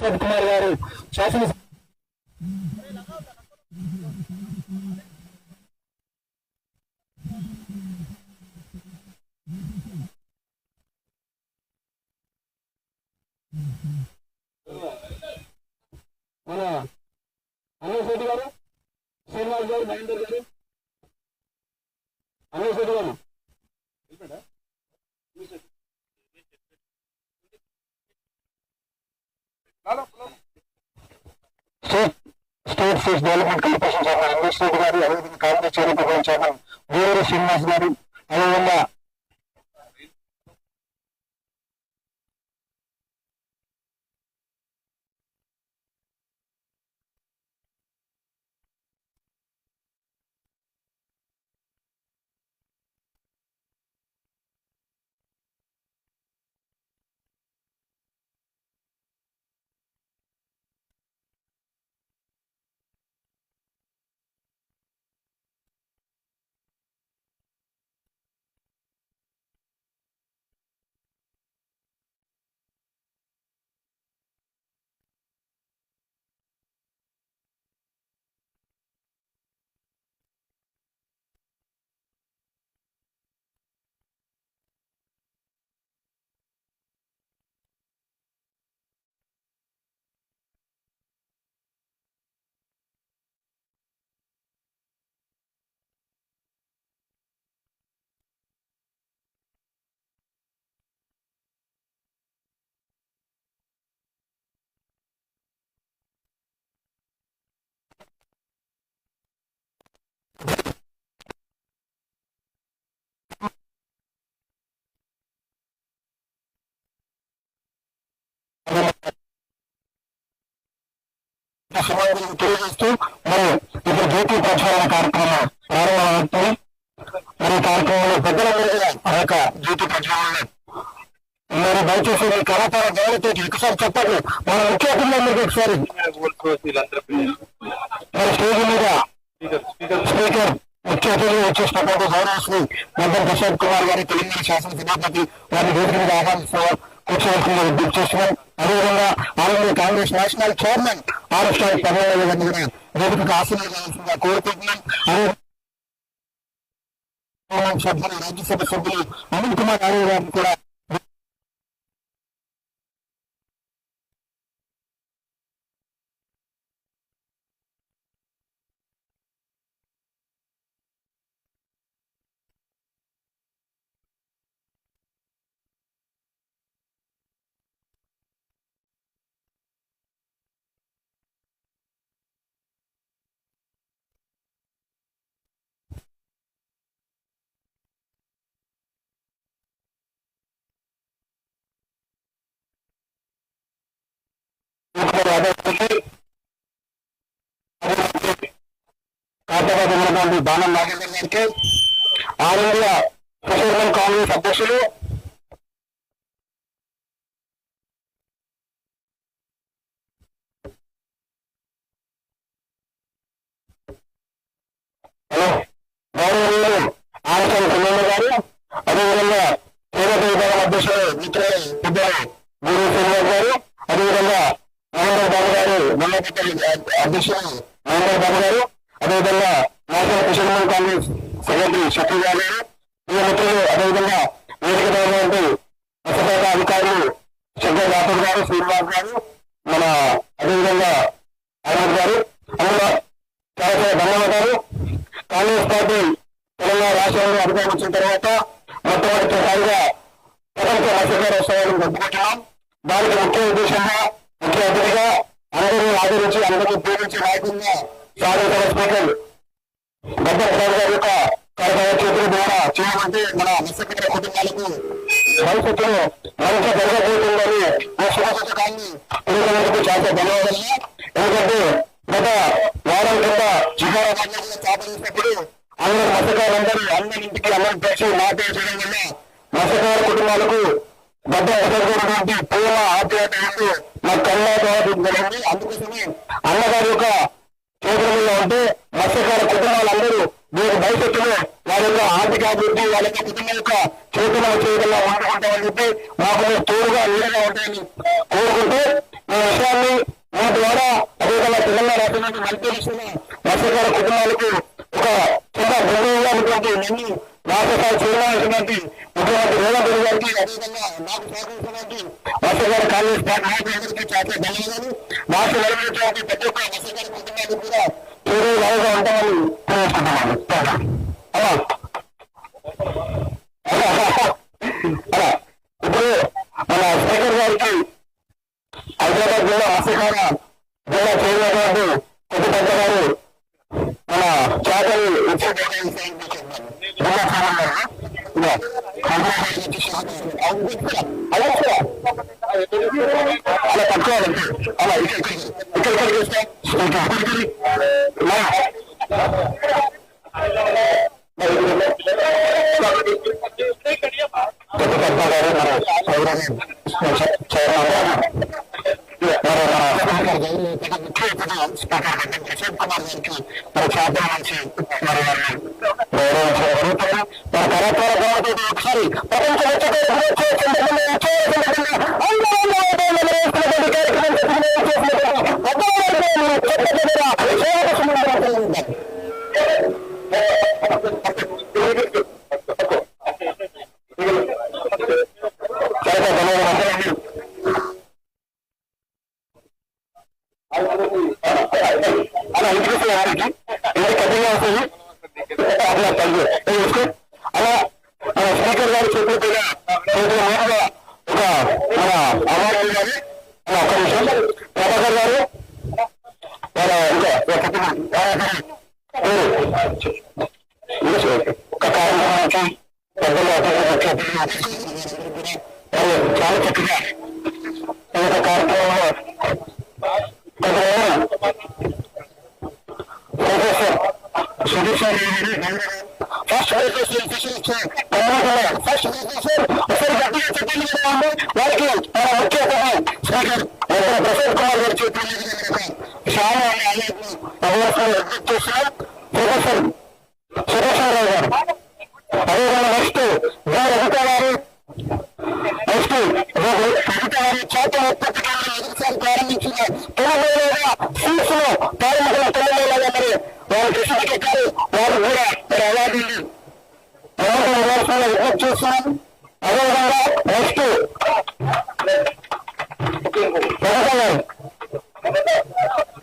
కుమార్ గారు శాసన శుభాకాంక్షలు తెలియజేస్తూ మరి ఇప్పుడు జ్యోతి ప్రక్షాళన కార్యక్రమం ప్రారంభమవుతుంది మరి ఈ కార్యక్రమంలో పెద్దలందరూ కూడా ఆ యొక్క జ్యోతి ప్రక్షాళన మరి దయచేసి మీ కళాకార గౌరవతో ఒకసారి చెప్పండి మన ముఖ్య అతిథులందరికీ ఒకసారి మరి స్టేజ్ మీద స్పీకర్ ముఖ్య అతిథులు వచ్చేసినటువంటి గౌరవశ్రీ మద్దం ప్రసాద్ కుమార్ గారి తెలంగాణ శాసన సభాపతి వారిని వేదిక మీద ఆహ్వానిస్తున్నారు కూర్చోవలసింది విజ్ఞప్తి చేస్తున్నాం అదేవిధంగా Andhra Congress national chairman R పదవి గారిని కూడా వేదికకు ఆశీర్వదించాల్సిందిగా కోరుకుంటున్నాం అదే సభ్యులు రాజ్యసభ సభ్యులు అనిల్ కుమార్ యాదవ్ గారిని కూడా కాటబాబు ఉన్నటువంటి బాణం నాగేందర్ గారికి ఆల్ ఇండియా ప్రొఫెషనల్ కాంగ్రెస్ అధ్యక్షులు హలో గౌరవనీయులు ఆర్ఎస్ఎల్ కుమార్ గారు అదేవిధంగా కేంద్ర విభాగం అధ్యక్షులు మిత్రులు పెద్దలు గురు శ్రీనివాస్ గారు అదేవిధంగా మహేందర్ బాబు గారు మండపతి అధ్యక్షులు నారాయణ బాబు గారు అదేవిధంగా నేషనల్ కిషన్మన్ కాంగ్రెస్ సెక్రటరీ శక్తి గారు ఈ మిత్రులు అదేవిధంగా వేదిక ఉన్నటువంటి అసభాగ అధికారులు శంకర్ రాథోడ్ గారు శ్రీనివాస్ గారు మన అదేవిధంగా అరవింద్ గారు అందులో చాలా చాలా ధన్యవాదాలు కాంగ్రెస్ పార్టీ తెలంగాణ రాష్ట్రంలో అధికారం వచ్చిన తర్వాత మొట్టమొదటిసారిగా ప్రపంచ మత్స్యకారోత్సవాలను జరుపుకుంటున్నాం దానికి ముఖ్య ఉద్దేశంగా ముఖ్య అతిథిగా అందరినీ ఆదరించి అందరినీ ప్రేమించే నాయకుడిగా సాధించిన స్పీకర్ గడ్డ ప్రసాద్ గారి యొక్క కార్యక్రమ చేతుల ద్వారా చేయమంటే మన మత్స్యకార భవిష్యత్తులో మరింత జరగబోతుందని ఆ శుభసూచకాన్ని తెలియజేందుకు చాలా ధన్యవాదాలు. ఎందుకంటే గత వారం కింద శిఖారా మండలంలో స్థాపించినప్పుడు అందరూ మత్స్యకారులందరూ అందరి ఇంటికి చేసి కలిసి నాటేయడం వల్ల మత్స్యకార కుటుంబాలకు గడ్డ ఎదుర్కొన్నటువంటి పూల ఆప్యాయత మా కళ్ళ ద్వారా జరిగింది అందుకోసమే అన్నగారి యొక్క చేతుల మీద ఉంటే మత్స్యకార కుటుంబాలందరూ మీరు భవిష్యత్తులో వారి యొక్క ఆర్థిక అభివృద్ధి వాళ్ళ యొక్క కుటుంబం యొక్క చేతుల చేయడంలో వాడుకుంటామని చెప్పి మాకు మీరు తోడుగా నీడగా ఉంటాయని కోరుకుంటూ ఈ విషయాన్ని ద్వారా అదేవిధంగా తెలంగాణ రాష్ట్రంలో మంత్రి మత్స్యకార కుటుంబాలకు ఒక చిన్న గౌరవంగా ఉన్నటువంటి నన్ను రాష్ట్ర స్థాయి చేయాల్సినటువంటి ముఖ్యమంత్రి రేవంత్ రెడ్డి గారికి అదేవిధంగా నాకు సహకరిస్తున్నటువంటి మత్స్యకార కాంగ్రెస్ పార్టీ నాయకులందరికీ చాలా ధన్యవాదాలు. రాష్ట్ర వెలువరించినటువంటి ప్రతి ఒక్క మత్స్యకార కుటుంబానికి కూడా మీరు లాగా ఉంటామని తెలియజేసుకుంటున్నాను అలా అలా ఇప్పుడు మన స్పీకర్ గారికి హైదరాబాద్ జిల్లా మత్స్యకార జిల్లా చేయడానికి కొద్ది పెద్ద గారు మన చేతలు ఇచ్చే జిల్లా సామాన్లు అలా పట్టుకోవాలంటే అలా ఇక్కడ ఇక్కడ ఇక్కడ చూస్తే ఒకసారి ప్రపంచ అలా ఇంట్రెస్ట్ వారికి ఎంత కఠినంగా వస్తుంది అట్లా తగ్గు అలా స్పీకర్ గారు చెప్పినట్టుగా కొద్దిగా ఒక మన అవార్డు గారి నిమిషం ప్రభాకర్ గారు ఒక కార్యక్రమానికి పెద్దలు చాలా చక్కగా Sudheer sir first professor first professor ఒకసారి గట్టిగా చెప్పండి కదా అండి. వారికి మన ముఖ్య అతిథి స్పీకర్ ప్రసాద్ కుమార్ గారు చెప్పండి చాలా అవార్డు చేస్తున్నారు ప్రొఫెసర్ సురేశ్వరరావు గారు అదేవిధంగా నెక్స్ట్ గారు రవిత గారు నెక్స్ట్ రవిత గారు చేత ఉత్పత్తి కేంద్రం మొదటిసారి ప్రారంభించిన తొలివేళగా సీట్స్లో ప్రారంభించిన తొలివేళగా మరి వారు కృష్ణకి ఎక్కారు వారు అవార్డు నివాసాలు విజ్ఞప్తి చేస్తున్నాం అదేవిధంగా నెక్స్ట్.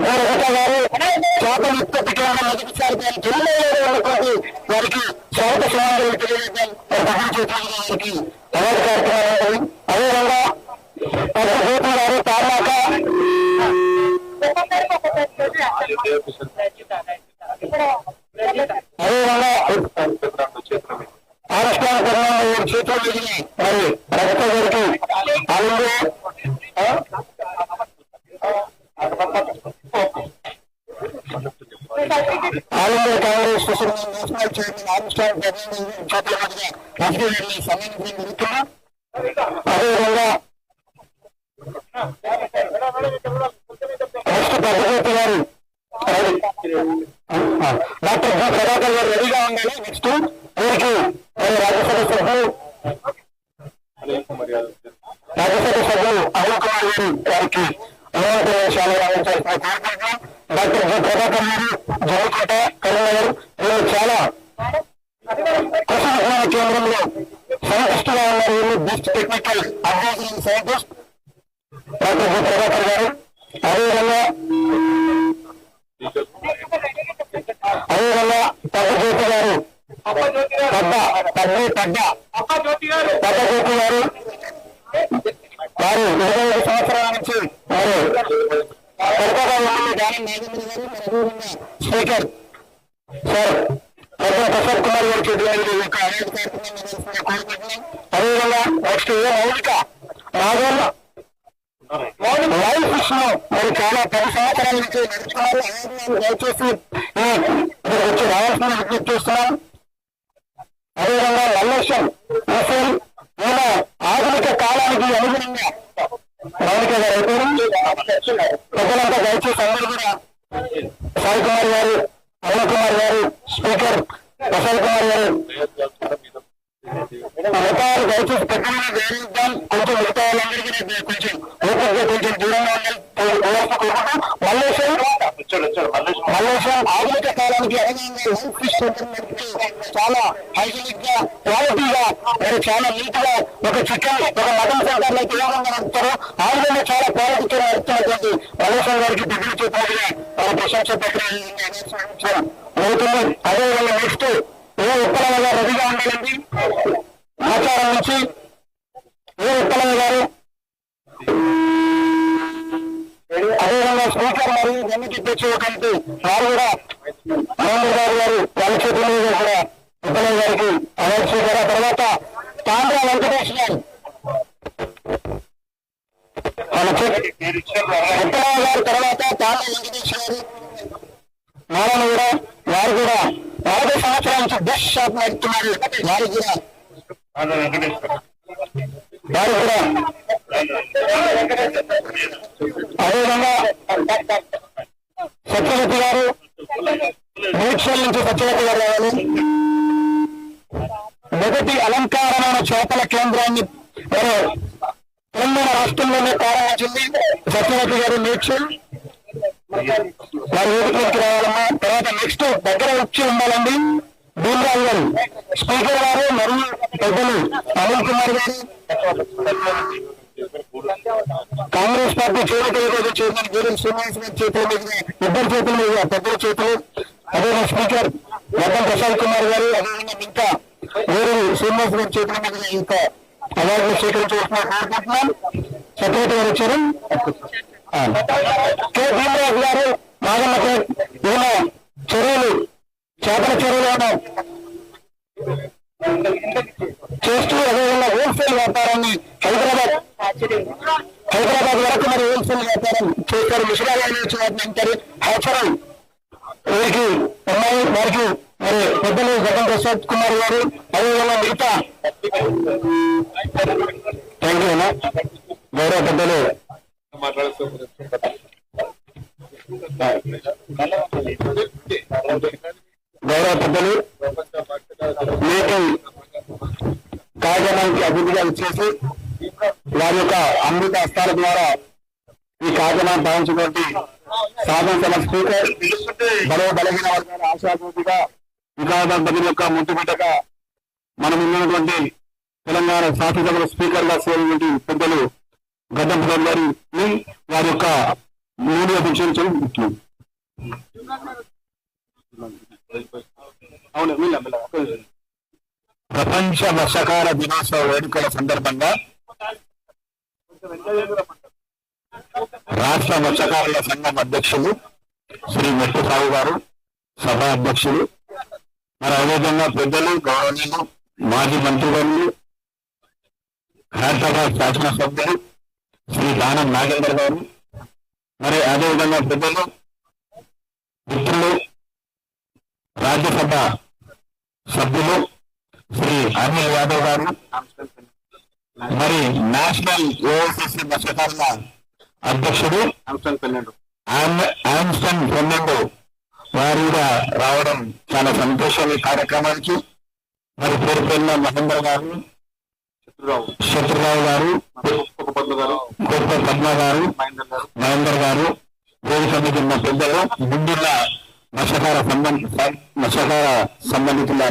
గారు గారు చేపల ఉత్పత్తి కేంద్రం మొదటిసారి దాని ఉన్నటువంటి వారికి స్వాగత సమాధానం తెలియజేద్దాం వారికి అవార్డు కార్యక్రమాలు అదేవిధంగా గోపి గారు తార్నాక రాజకీయ సన్నిహితం జరుగుతున్నా అదేవిధంగా నెక్స్ట్ పెద్దగోపి గారు డాక్టర్ జి ప్రభాకర్ గారు రెడీగా ఉండాలి నెక్స్ట్ వీరికి మరి రాజ్యసభ సభ్యులు రాజ్యసభ సభ్యులు అరుణ్ కుమార్ గారు వారికి అమరావతి విషయాలు అందించాల్సిన కోరుకుంటున్నాం డాక్టర్ జి ప్రభాకర్ గారు జగన్కోట కరీంనగర్ వీళ్ళు చాలా కృషి విజ్ఞాన కేంద్రంలో సైంటిస్టుగా ఉన్నారు best technical advising scientist doctor G Prabhakar garu అదేవిధంగా అదేవిధంగా పద్మజ్యోతి గారు పెద్ద పెద్ద పెద్ద పద్మజ్యోతి గారు వారు ఇరవై ఐదు సంవత్సరాల నుంచి వారు కొలకత్తా ఎమ్మెల్యే దానం నాగేంద్ర గారు మరి అదేవిధంగా స్పీకర్ సార్ ప్రసాద్ కుమార్ గారి చేతుల అదేవిధంగా నెక్స్ట్ మౌలిక లైఫ్ మరి చాలా పది సంవత్సరాల నుంచి నడుచుకోవాలి దయచేసి వచ్చి రావాల్సిన విజ్ఞప్తి చేస్తున్నాం అదేవిధంగా ఈయన ఆధునిక కాలానికి అనుగుణంగా మౌలిక గారు అయిపోయారు ప్రజలంతా దయచేసి అందరూ కూడా సాయి కుమార్ గారు అరుణ్ కుమార్ గారు స్పీకర్ ప్రసాద్ కుమార్ గారు. మిగతా దయచేసి పెద్దగా గౌరవిద్దాం కొంచెం మిగతా వాళ్ళందరికీ కొంచెం కొంచెం దూరంగా ఉండాలి. కోరుకుంటూ మల్లేశం ఆధునిక కాలానికి చాలా హైజీనిక్గా క్వాలిటీగా మరి చాలా నీట్గా ఒక చికెన్ ఒక మటన్ సెంటర్లో ఏ విధంగా నడుపుతారో ఆ విధంగా చాలా క్వాలిటీతో నడుపుతున్నటువంటి గారికి డిగ్రీ చెప్పాలి వారి ప్రశంస పత్రం అవుతుంది. అదేవిధంగా నెక్స్ట్ ఏ ఉప్పలమ్మ గారు రెడీగా ఉండాలండి? ఆచారం నుంచి ఏ ఉప్పలమ్మ గారు? స్పీకర్ మరియు ఎన్నిక తెచ్చేటువంటి వారు కూడా మహేంద్ర గారు గారు వాళ్ళ చేతుల మీద కూడా ఉప్పలమ్మ గారికి అవార్డు తర్వాత తాండ్ర వెంకటేష్ గారు ఉప్పలమ్మ గారి తర్వాత తాండ్ర వెంకటేష్ గారు నారాయణ కూడా వారు కూడా నలభై సంవత్సరాల నుంచి బెస్ట్ షాప్ నడుపుతున్నారు వారికి కూడా వారు కూడా అదేవిధంగా సత్యవతి గారు మేడ్చల్ నుంచి సత్యవతి గారు రావాలి. మొదటి అలంకారమైన చేపల కేంద్రాన్ని తెలంగాణ రాష్ట్రంలోనే ప్రారంభించింది సత్యవతి గారు మేడ్చల్ వారి వేదికలోకి రావాలమ్మా. తర్వాత నెక్స్ట్ దగ్గర వచ్చి ఉండాలండి. భీమరాజు గారు. స్పీకర్ గారు మరియు పెద్దలు అనిల్ కుమార్ గారు. కాంగ్రెస్ పార్టీ చేరుకోలేదు చైర్మన్ గీరెల్ శ్రీనివాస్ గారి చేతుల మీద ఇద్దరు చేతుల మీద పెద్దల చేతులు. అదేవిధంగా స్పీకర్ వద్దం ప్రసాద్ కుమార్ గారు అదేవిధంగా ఇంకా వేరే శ్రీనివాస్ గారి చేతుల మీద ఇంకా అవార్డులు స్వీకరించవలసిన కోరుకుంటున్నాం సెక్రటరీ గారు వచ్చారు. కె. భీమరాజు గారు నాగమ్మపేట్ ఈయన చెరువులు చేపల చెరువులను చేస్తూ అదేవిధంగా హోల్సేల్ వ్యాపారాన్ని హైదరాబాద్ హైదరాబాద్ వరకు మరి హోల్సేల్ వ్యాపారం చేస్తారు ముసలాలు నుంచి అంటారు. హ్యాచరల్ వీరికి ఉన్నాయి వారికి మరి పెద్దలు జగన్ ప్రసాద్ కుమార్ గారు అదేవిధంగా మిగతా థ్యాంక్ యూ అన్న గౌరవ పెద్దలు. మాట్లాడుతూ పెద్దలు నేటి కార్యక్రమానికి అభివృద్ధిగా వారి యొక్క అమృత హస్తాల ద్వారా ఈ కార్యక్రమాన్ని భావించినటువంటి సాధన సభ స్పీకర్ బలవ బలహీన వర్గాల ఆశాభూతిగా వికాసాల బదిలీ యొక్క ముట్టుబిడ్డగా మనం ఉన్నటువంటి తెలంగాణ శాసనసభ స్పీకర్గా చేరినటువంటి పెద్దలు గడ్డం ప్రధాన్ గారిని వారి యొక్క మూడు అభిషేకించడం ముఖ్యం అవును వీళ్ళ వీళ్ళ ఒక్క నిమిషం. ప్రపంచ వర్షకాల దినోత్సవ వేడుకల సందర్భంగా రాష్ట్ర మత్స్యకారుల సంఘం అధ్యక్షులు శ్రీ మెట్టు సాగు గారు సభ అధ్యక్షులు మరి అదేవిధంగా పెద్దలు గౌరవనీయులు మాజీ మంత్రివర్యులు రాజ్యసభ శాసనసభ్యులు శ్రీ దానం నాగేందర్ గారు మరి అదేవిధంగా పెద్దలు మిత్రులు రాజ్యసభ సభ్యులు శ్రీ అనిల్ యాదవ్ గారు మరి నేషనల్ ఏఐసిసి మత్స్యకారుల అధ్యక్షుడు ఆమ్- ఆమ్స్టన్ ఫెర్నాండో వారు కూడా రావడం చాలా సంతోషం ఈ కార్యక్రమానికి. మరి పేరు పేరున మహేంద్ర గారు శత్రురావు. గారు గొప్ప పద్మ గారు మహేందర్ గారు. వేదిక మీద ఉన్న పెద్దలు ముందున్న మత్స్యకార సంబంధ మత్స్యకార సంబంధితుల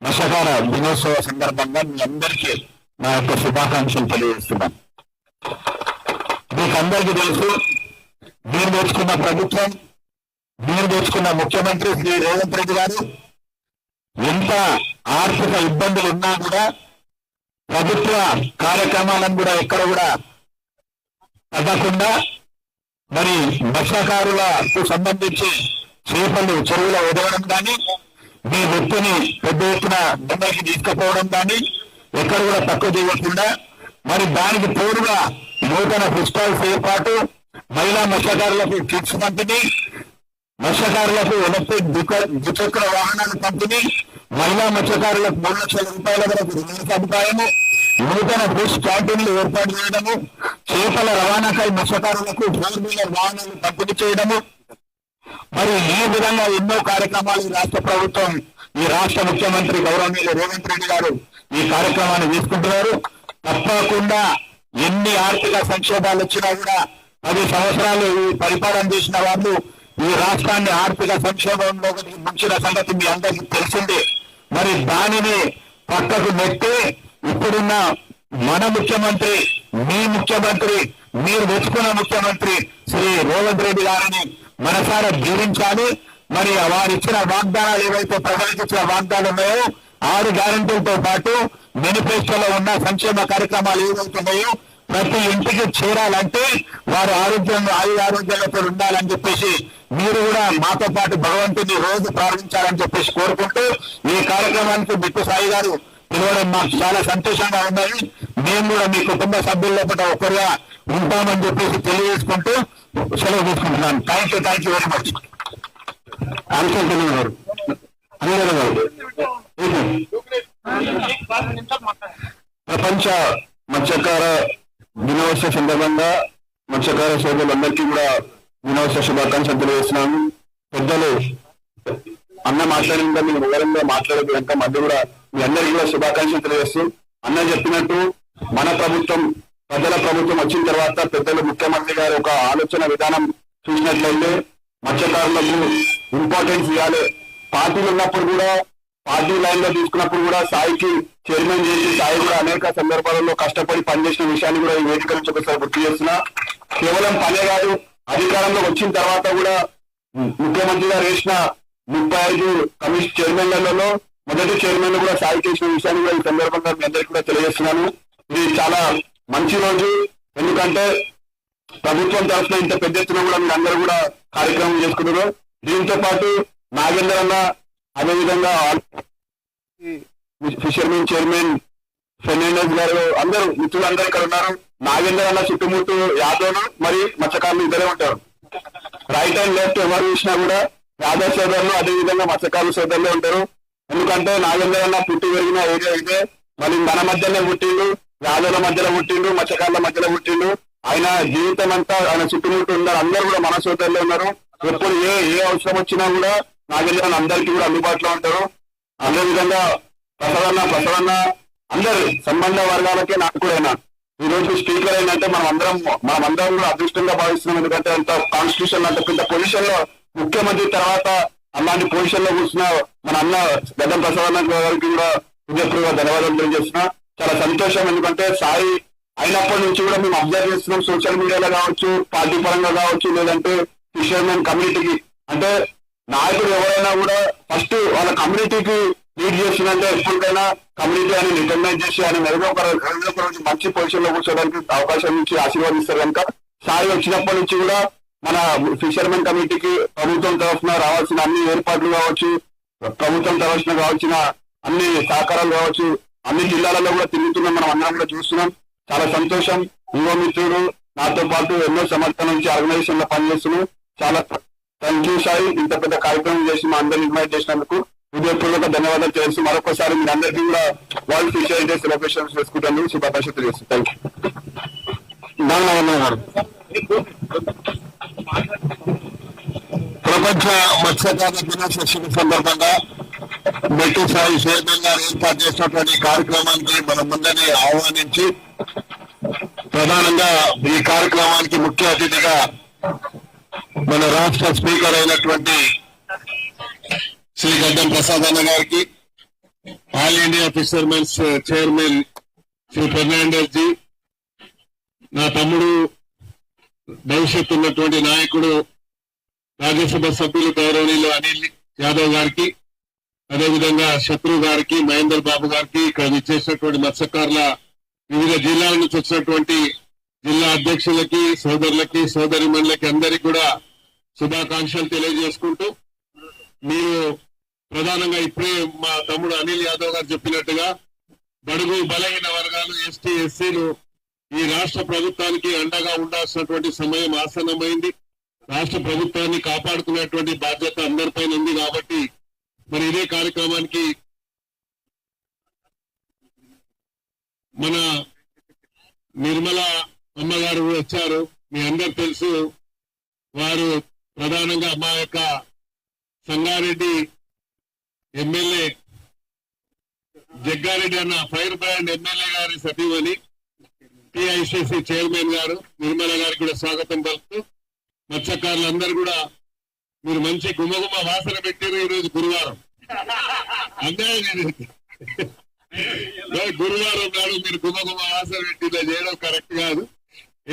అందరికీ దినోత్సవ సందర్భంగా మీ అందరికీ నా యొక్క శుభాకాంక్షలు తెలియజేస్తున్నాను. మీకు అందరికీ తెలుసు మీరు తెచ్చుకున్న ప్రభుత్వం మీరు తెచ్చుకున్న ముఖ్యమంత్రి శ్రీ రేవంత్ రెడ్డి గారు ఎంత ఆర్థిక ఇబ్బందులు ఉన్నా కూడా ప్రభుత్వ కార్యక్రమాలను కూడా ఎక్కడ కూడా తగ్గకుండా మరి మత్స్యకారులకు సంబంధించి చేపలు చెరువుల వదలడం కానీ మీ వృత్తిని పెద్ద ఎత్తున ముందరికి తీసుకుపోవడం కానీ ఎక్కడ కూడా తక్కువ చేయకుండా మరి దానికి తోడుగా నూతన పుస్తకాలు ఏర్పాటు మహిళా మత్స్యకారులకు కిట్స్ పంపిణీ మత్స్యకారులకు ఎలక్ట్రిక్ ద్విచక్ర వాహనాలు పంపిణీ మహిళా మత్స్యకారులకు మూడు లక్షల రూపాయల వరకు రుణ సదుపాయము నూతన ఫిష్ క్యాంటీన్లు ఏర్పాటు చేయడము చేపల రవాణాకై మత్స్యకారులకు ఫోర్ వీలర్ వాహనాలు పంపిణీ చేయడము మరి ఈ విధంగా ఎన్నో కార్యక్రమాలు రాష్ట్ర ప్రభుత్వం ఈ రాష్ట్ర ముఖ్యమంత్రి గౌరవనీయులు రేవంత్ రెడ్డి గారు ఈ కార్యక్రమాన్ని తీసుకుంటున్నారు. తప్పకుండా ఎన్ని ఆర్థిక సంక్షోభాలు వచ్చినా కూడా పది సంవత్సరాలు ఈ పరిపాలన చేసిన వాళ్ళు ఈ రాష్ట్రాన్ని ఆర్థిక సంక్షోభంలో ముంచిన సంగతి మీ అందరికీ తెలిసిందే. మరి దానిని పక్కకు నెట్టి ఇప్పుడున్న మన ముఖ్యమంత్రి మీ ముఖ్యమంత్రి మీరు మెచ్చుకున్న ముఖ్యమంత్రి శ్రీ రేవంత్ రెడ్డి గారిని మనసారా జీవించాలి. మరి వారు ఇచ్చిన వాగ్దానాలు ఏవైతే ప్రజలకు ఇచ్చిన వాగ్దానాలు ఉన్నాయో ఆరు గ్యారంటీలతో పాటు మేనిఫెస్టోలో ఉన్న సంక్షేమ కార్యక్రమాలు ఏవైతున్నాయో ప్రతి ఇంటికి చేరాలంటే వారు ఆరోగ్యంగా ఆయు ఆరోగ్యాలతో ఉండాలని చెప్పేసి మీరు కూడా మాతో పాటు భగవంతుని రోజు ప్రార్థించాలని చెప్పేసి కోరుకుంటూ ఈ కార్యక్రమానికి బిట్టు సాయి గారు పిలవడం మాకు చాలా సంతోషంగా ఉన్నది. మేము కూడా మీ కుటుంబ సభ్యుల్లో పట్ల ఒకరుగా ఉంటామని చెప్పేసి తెలియజేసుకుంటూ సెలవు తీసుకుంటున్నాను. Thank you thank you very much అనుకుంటున్నాను గారు. అందరూ గారు ప్రపంచ మత్స్యకార దినోత్సవ సందర్భంగా మత్స్యకార సోదరులందరికీ కూడా దినోత్సవ శుభాకాంక్షలు తెలియజేస్తున్నాను. పెద్దలు అన్న మాట్లాడిన మీరు వివరంగా మాట్లాడేది మధ్య కూడా మీ అందరికీ కూడా శుభాకాంక్షలు తెలియజేస్తూ అన్న చెప్పినట్టు మన ప్రభుత్వం ప్రజల ప్రభుత్వం వచ్చిన తర్వాత పెద్దలు ముఖ్యమంత్రి గారు ఒక ఆలోచన విధానం చూసినట్లయితే మత్స్యకారులకు ఇంపార్టెన్స్ ఇవ్వాలి. పార్టీలు ఉన్నప్పుడు కూడా పార్టీ లైన్లో తీసుకున్నప్పుడు కూడా సాయికి చైర్మన్ చేసి సాయి కూడా అనేక సందర్భాలలో కష్టపడి పనిచేసిన విషయాన్ని కూడా ఈ వేదిక నుంచి ఒకసారి గుర్తు చేస్తున్నా. కేవలం పనే కాదు అధికారంలో వచ్చిన తర్వాత కూడా ముఖ్యమంత్రి గారు వేసిన ముప్పై ఐదు కమిషన్ చైర్మన్లలో మొదటి చైర్మన్ కూడా సాయి చేసిన విషయాన్ని కూడా ఈ సందర్భంగా మీ అందరికీ కూడా తెలియజేస్తున్నాను. ఇది చాలా మంచి రోజు. ఎందుకంటే ప్రభుత్వం తరఫున ఇంత పెద్ద ఎత్తున కూడా మీరు అందరూ కూడా కార్యక్రమం చేసుకున్నారు. దీంతో పాటు నాగేందర్ అన్న అదేవిధంగా ఫిషర్మెన్ చైర్మన్ ఫెర్నాండస్ గారు అందరూ మిత్రులు అందరూ ఇక్కడ ఉన్నారు. నాగేందర్ అన్న చుట్టుముట్టు యాదవ్ మరి మత్స్యకారులు ఇద్దరే ఉంటారు. రైట్ అండ్ లెఫ్ట్ ఎవరు చూసినా కూడా యాదవ్ సోదరులు అదే విధంగా సోదరులు ఉంటారు. ఎందుకంటే నాగేంద్ర అన్న పుట్టి పెరిగిన ఏరియా అయితే మళ్ళీ మన మధ్యనే పుట్టిండు. యాదవుల మధ్యలో పుట్టిండు మత్స్యకారుల మధ్యలో పుట్టిండు. ఆయన జీవితం అంతా ఆయన చుట్టుముట్టు ఉన్నారు అందరూ కూడా మన సోదరులు ఉన్నారు. ఎప్పుడు ఏ ఏ అవసరం వచ్చినా కూడా నాగేంద్ర అన్న అందరికీ కూడా అందుబాటులో ఉంటారు. అదే విధంగా ప్రసవన్న ప్రసవన్న అందరు సంబంధ వర్గాలకే నాకు కూడా ఈ రోజు స్పీకర్ ఏంటంటే మనం అందరం మనం అందరం కూడా అదృష్టంగా భావిస్తున్నాం. ఎందుకంటే అంత కాన్స్టిట్యూషన్ అంత పెద్ద పొజిషన్లో ముఖ్యమంత్రి తర్వాత అలాంటి పొజిషన్లో కూర్చున్న మన అన్న గద్దం ప్రసాద్ గారికి కూడా హృదయపూర్వక ధన్యవాదాలు తెలియజేస్తున్నా. చాలా సంతోషం. ఎందుకంటే సాయి అయినప్పటి నుంచి కూడా మేము అబ్జర్వ్ చేస్తున్నాం. సోషల్ మీడియాలో కావచ్చు పార్టీ పరంగా కావచ్చు లేదంటే ఫిషర్మెన్ కమ్యూనిటీకి. అంటే నాయకుడు ఎవరైనా కూడా ఫస్ట్ వాళ్ళ కమ్యూనిటీకి లీడ్ చేసిందంటే ఎప్పటికైనా కమ్యూనిటీ అని రికగ్నైజ్ చేసి ఆయన మెరుగు ఒక రోజు మంచి పొజిషన్లో కూర్చోడానికి అవకాశం ఇచ్చి ఆశీర్వాదిస్తారు కనుక సాయి వచ్చినప్పటి నుంచి కూడా మన ఫిషర్మెన్ కమిటీకి ప్రభుత్వం తరఫున రావాల్సిన అన్ని ఏర్పాట్లు కావచ్చు ప్రభుత్వం తరఫున కావాల్సిన అన్ని సహకారాలు కావచ్చు అన్ని జిల్లాలలో కూడా తిరుగుతున్నాం మనం అందరం కూడా చూస్తున్నాం. చాలా సంతోషం. యువ మిత్రుడు నాతో పాటు ఎన్నో సంవత్సరాల నుంచి ఆర్గనైజేషన్లో పనిచేస్తున్నాం చాలా థ్యాంక్ యూ సాయి. ఇంత పెద్ద కార్యక్రమం చేసి మా అందరిని ఇన్వైట్ చేసినందుకు హృదయపూర్వక ధన్యవాదాలు చేసి మరొకసారి మీ అందరికీ కూడా వరల్డ్ ఫిషర్ డే సెలబ్రేషన్ చేసుకుంటాను శుభాకాంక్షలు తెలియజేస్తాను థ్యాంక్ యూ ప్రపంచ మత్స్యకార దినోత్సవం సందర్భంగా మెట్టు సాయి చైర్మన్ గారు ఏర్పాటు చేసినటువంటి కార్యక్రమానికి మన ముందని ఆహ్వానించి ప్రధానంగా ఈ కార్యక్రమానికి ముఖ్య అతిథిగా మన రాష్ట్ర స్పీకర్ అయినటువంటి శ్రీ గడ్డం ప్రసాద్ అన్న గారికి all India fishermen's chairman Shri Fernandes ji నా తమ్ముడు భవిష్యత్తు ఉన్నటువంటి నాయకుడు రాజ్యసభ సభ్యులు గౌరవనీయులు అనిల్ యాదవ్ గారికి అదేవిధంగా శత్రు గారికి మహేందర్ బాబు గారికి ఇక్కడ విచ్చేసినటువంటి మత్స్యకారుల వివిధ జిల్లాల నుంచి వచ్చినటువంటి జిల్లా అధ్యక్షులకి సోదరులకి సోదరిమణులకి అందరికీ కూడా శుభాకాంక్షలు తెలియజేసుకుంటూ మీరు ప్రధానంగా ఇప్పుడే మా తమ్ముడు అనిల్ యాదవ్ గారు చెప్పినట్టుగా బడుగు బలహీన వర్గాలు ఎస్టీ ఎస్సీలు ఈ రాష్ట్ర ప్రభుత్వానికి అండగా ఉండాల్సినటువంటి సమయం ఆసన్నమైంది. రాష్ట్ర ప్రభుత్వాన్ని కాపాడుకునేటువంటి బాధ్యత అందరిపైన ఉంది కాబట్టి మరి ఇదే కార్యక్రమానికి మన నిర్మల అమ్మగారు వచ్చారు. మీ అందరు తెలుసు. వారు ప్రధానంగా మా యొక్క సంగారెడ్డి ఎమ్మెల్యే జగ్గారెడ్డి అన్న ఫైర్ బ్రాండ్ ఎమ్మెల్యే గారి సతీమణి టిఐసిసి చైర్మన్ గారు నిర్మల గారికి కూడా స్వాగతం పలుకుతూ మత్స్యకారులందరూ కూడా మీరు మంచి గుమగుమ వాసన పెట్టారు ఈరోజు గురువారం అన్యాయం ఇది. ఏ గురువారం నాడు మీరు గుమగుమ వాసన పెట్టి ఇలా చేయడం కరెక్ట్ కాదు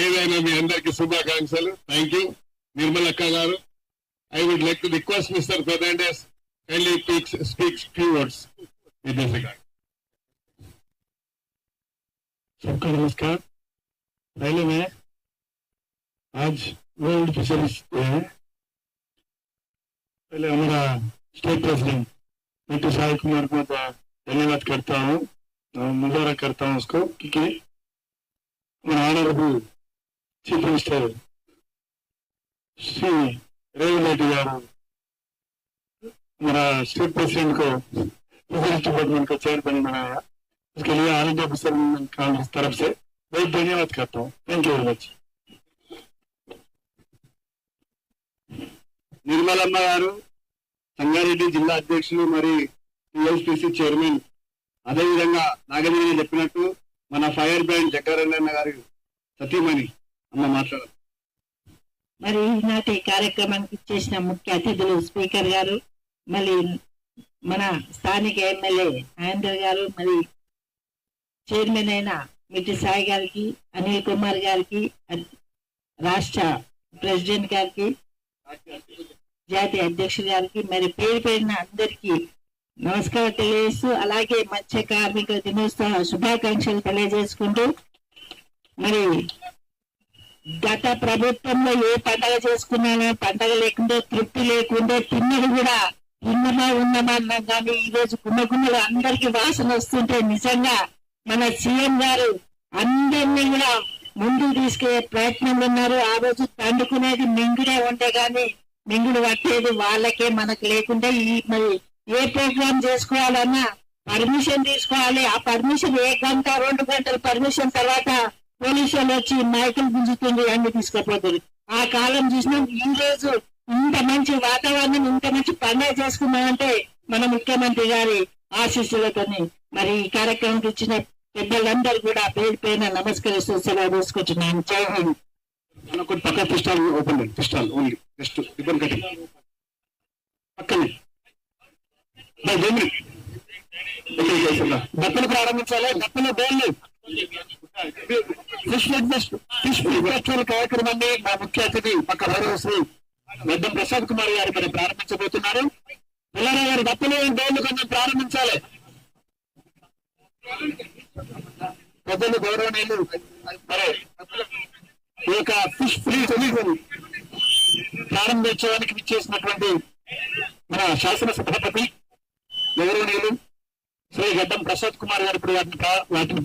ఏదైనా మీ అందరికి శుభాకాంక్షలు థ్యాంక్ యూ నిర్మలక్క గారు I would like to request mister Fernandes kindly speaks speaks few words in this regard. सबका नमस्कार पहले मैं आज वर्ल्ड फिशरीज डे है पहले हमारा स्टेट प्रेसिडेंट मिट्टू साई कुमार को धन्यवाद करता हूँ, और मुबारक करता हूँ उसको, क्योंकि हमारा honourable chief minister Shri Revanth Reddy garu हमारा स्टेट प्रेसिडेंट को फिशरीज डिपार्टमेंट का चेयरमैन बनाया। उसके लिए ऑल इंडिया कांग्रेस तरफ़ से बहुत धन्यवाद करता हूँ। Thank you very much. Nirmalamma garu Sangareddy జిల్లా అధ్యక్షులు మరి టిఎస్పిసి చైర్మన్. అదేవిధంగా నాగేంద్ర చెప్పినట్టు మన ఫైర్ బ్రాండ్ జగ్గారెడ్డి గారి సతీమణి అమ్మ మాట్లాడారు మరి ఈనాటి కార్యక్రమానికి ఇచ్చేసిన ముఖ్య అతిథులు స్పీకర్ గారు మళ్ళీ మన స్థానిక ఎమ్మెల్యే మహేందర్ గారు మరి చైర్మన్ అయిన మిట్టి సాయి గారికి అనిల్ కుమార్ గారికి రాష్ట్ర ప్రెసిడెంట్ గారికి జాతీయ అధ్యక్షుడు గారికి మరి పేరు పేరిన అందరికీ నమస్కారం తెలియజేస్తూ అలాగే మత్స్య కార్మిక దినోత్సవ శుభాకాంక్షలు తెలియజేసుకుంటూ మరి గత ప్రభుత్వంలో ఏ పండగ చేసుకున్నానో పండగ లేకుండా తృప్తి లేకుండా తిన్నది కూడా ఉన్నమా ఉన్నమా అన్నాం కానీ ఈ రోజు గుమ్మగుమ్మలు అందరికి వాసన వస్తుంటే నిజంగా మన సీఎం గారు అందరినీ కూడా ముందుకు తీసుకెళ్ళే ప్రయత్నంలో ఉన్నారు. ఆ రోజు తండుకునేది మింగుడే ఉంటే గాని మింగుడు పట్టేది వాళ్ళకే మనకు లేకుండా ఈ మరి ఏ ప్రోగ్రామ్ చేసుకోవాలన్నా పర్మిషన్ తీసుకోవాలి. ఆ పర్మిషన్ ఏ గంట రెండు గంటల పర్మిషన్ తర్వాత పోలీసులు వచ్చి మైకులు గుంజుతుంది అన్ని తీసుకుపోతుంది ఆ కాలం చూసినాం ఈ రోజు ఇంత మంచి వాతావరణం ఇంత మంచి పండుగ చేసుకున్నామంటే మన ముఖ్యమంత్రి గారి ఆశీస్సులతోని మరి ఈ కార్యక్రమం ఇచ్చిన పెద్దలందరూ కూడా పేరు పైన నమస్కరిస్తూ సెలవు తీసుకుంటున్నాను జై హింద్. మన ఒకటి పక్క పిస్టాల్ ఓపెన్ లేదు pistol only just ribbon cutting పక్కనే. దప్పలు ప్రారంభించాలి. దప్పలు బోళ్ళు ఫిష్ ఫెస్ట్ ఫిష్ ఫెస్టివల్ కార్యక్రమాన్ని మా ముఖ్య అతిథి పక్క గౌరవ శ్రీ గడ్డం ప్రసాద్ కుమార్ గారు మరి ప్రారంభించబోతున్నారు. పిల్లల గారు దప్పలు బోళ్ళు కొంచెం ప్రారంభించాలి. పెద్దలు గౌరవనీయులు. మరి ఈ యొక్క ఫిష్ ఫ్రీ టెలివిజన్ ప్రారంభోత్సవానికి విచ్చేసినటువంటి మన శాసన సభాపతి గౌరవనీయులు శ్రీ గడ్డం ప్రసాద్ కుమార్ గారు ఇప్పుడు వాటిని వాటిని